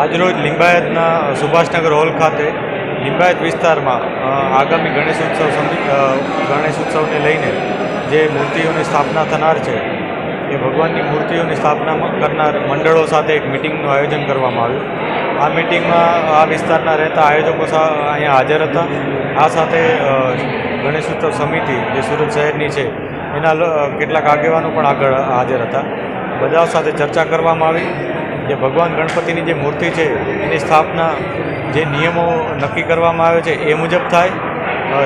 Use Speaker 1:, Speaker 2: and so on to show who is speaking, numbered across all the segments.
Speaker 1: આજરોજ લિંબાયતના સુભાષનગર હોલ ખાતે લિંબાયત વિસ્તારમાં આગામી ગણેશ ઉત્સવ ગણેશ ઉત્સવને લઈને જે મૂર્તિઓની સ્થાપના થનાર છે, એ ભગવાનની મૂર્તિઓની સ્થાપના કરનાર મંડળો સાથે એક મિટિંગનું આયોજન કરવામાં આવ્યું. આ મિટિંગમાં આ વિસ્તારના રહેતા આયોજકો અહીંયા હાજર હતા. આ સાથે ગણેશ ઉત્સવ સમિતિ, જે સુરત શહેરની છે, એના કેટલાક આગેવાનો પણ આગળ હાજર હતા. બધા સાથે ચર્ચા કરવામાં આવી. જે ભગવાન ગણપતિની જે મૂર્તિ છે, એની સ્થાપના જે નિયમો નક્કી કરવામાં આવે છે, એ મુજબ થાય.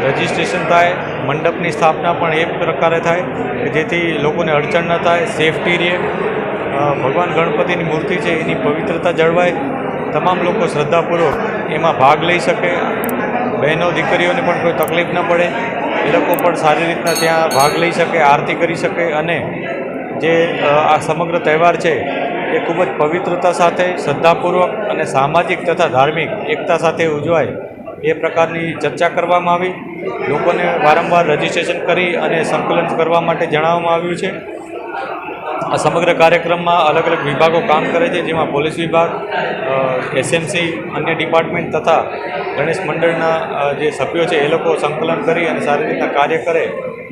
Speaker 1: રજિસ્ટ્રેશન થાય, મંડપની સ્થાપના પણ એ પ્રકારે થાય કે જેથી લોકોને અડચણ ન થાય, સેફટી રહે. ભગવાન ગણપતિની મૂર્તિ છે, એની પવિત્રતા જળવાય. તમામ લોકો શ્રદ્ધાપૂર્વક એમાં ભાગ લઈ શકે. બહેનો, દીકરીઓને પણ કોઈ તકલીફ ન પડે. એ લોકો પણ સારી રીતના ત્યાં ભાગ લઈ શકે, આરતી કરી શકે અને જે આ સમગ્ર તહેવાર છે એ ખૂબ જ પવિત્રતા સાથે, શ્રદ્ધાપૂર્વક અને સામાજિક તથા ધાર્મિક એકતા સાથે ઉજવાય એ પ્રકારની ચર્ચા કરવામાં આવી. લોકોને વારંવાર રજીસ્ટ્રેશન કરી અને સંકલન કરવા માટે જણાવવામાં આવ્યું છે. આ સમગ્ર કાર્યક્રમમાં અલગ અલગ વિભાગો કામ કરે છે, જેમાં પોલીસ વિભાગ એસએમસી, અન્ય ડિપાર્ટમેન્ટ તથા ગણેશ મંડળના જે સભ્યો છે, એ લોકો સંકલન કરી અને સારી રીતના કાર્ય કરે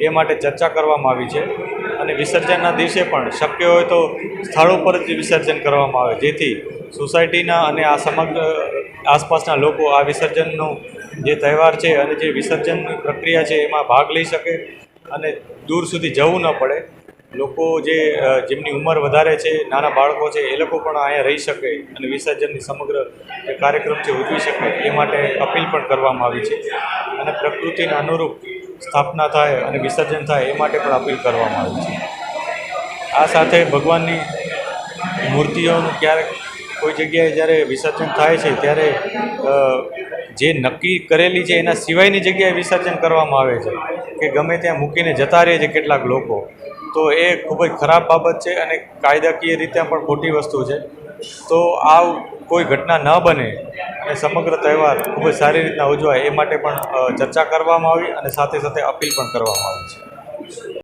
Speaker 1: એ માટે ચર્ચા કરવામાં આવી છે. અને વિસર્જનના દિવસે પણ શક્ય હોય તો સ્થળો પર જ વિસર્જન કરવામાં આવે. જેથી સોસાયટીના અને આ સમગ્ર આસપાસના લોકો આ વિસર્જનનો જે તહેવાર છે અને જે વિસર્જનની પ્રક્રિયા છે એમાં ભાગ લઈ શકે અને દૂર સુધી જવું ન પડે. લોકો જે જેમની ઉંમર વધારે છે, નાના બાળકો છે, એ લોકો પણ અહીંયા રહી શકે અને વિસર્જનની સમગ્ર જે કાર્યક્રમ છે ઉજવી શકે એ માટે અપીલ પણ કરવામાં આવી છે. અને પ્રકૃતિને અનુરૂપ સ્થાપના થાય અને વિસર્જન થાય એ માટે પણ અપીલ કરવામાં આવી છે. આ સાથે ભગવાનની મૂર્તિઓનું ક્યારેક કોઈ જગ્યાએ જ્યારે વિસર્જન થાય છે ત્યારે જે નક્કી કરેલી છે એના સિવાયની જગ્યાએ વિસર્જન કરવામાં આવે છે કે ગમે ત્યાં મૂકીને જતા રહે છે કેટલાક લોકો, તો એ ખૂબ જ ખરાબ બાબત છે અને કાયદાકીય રીતે પણ ખોટી વસ્તુ છે. તો આ કોઈ ઘટના ન બને અને સમગ્ર તહેવાર ખૂબ જ સારી રીતના ઉજવાય એ માટે પણ ચર્ચા કરવામાં આવી અને સાથે સાથે અપીલ પણ કરવામાં આવી છે.